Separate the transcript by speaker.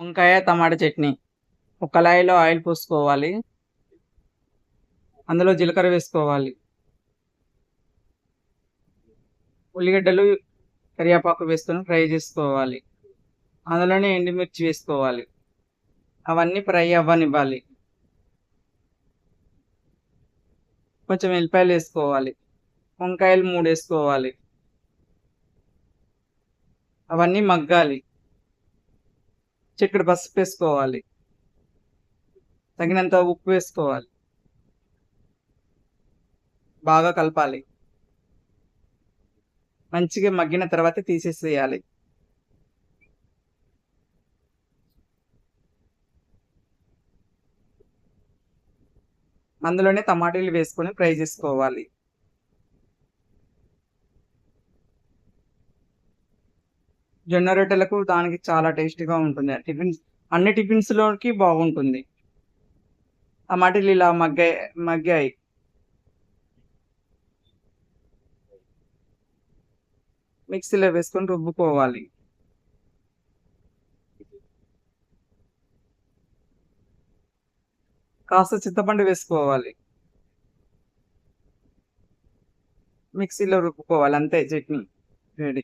Speaker 1: వంకాయ టమాటా చట్నీ. ఒక కళాయిలో ఆయిల్ పోసుకోవాలి. అందులో జీలకర్ర వేసుకోవాలి. ఉల్లిగడ్డలు కరివేపాకు వేసుకొని ఫ్రై చేసుకోవాలి. అందులోనే ఎండుమిర్చి వేసుకోవాలి. అవన్నీ ఫ్రై అవ్వనివ్వాలి. కొంచెం వెల్లిపాయలు వేసుకోవాలి. వంకాయలు మూడు వేసుకోవాలి. అవన్నీ మగ్గాలి. చిక్కడ పసుపు వేసుకోవాలి. తగినంత ఉప్పు వేసుకోవాలి. బాగా కలపాలి. మంచిగా మగ్గిన తర్వాత తీసేసేయాలి. అందులోనే టమాటీలు వేసుకొని ఫ్రై చేసుకోవాలి. జొన్న రొట్టెలకు దానికి చాలా టేస్టీగా ఉంటుంది. టిఫిన్స్ అన్ని టిఫిన్స్లోకి బాగుంటుంది. టమాటీలు ఇలా మగ్గాయి మగ్గాయి. మిక్సీలో వేసుకొని రుబ్బుకోవాలి. కాస్త చింతపండు వేసుకోవాలి. మిక్సీలో రుబ్బుకోవాలి. అంతే చట్నీ రెడీ.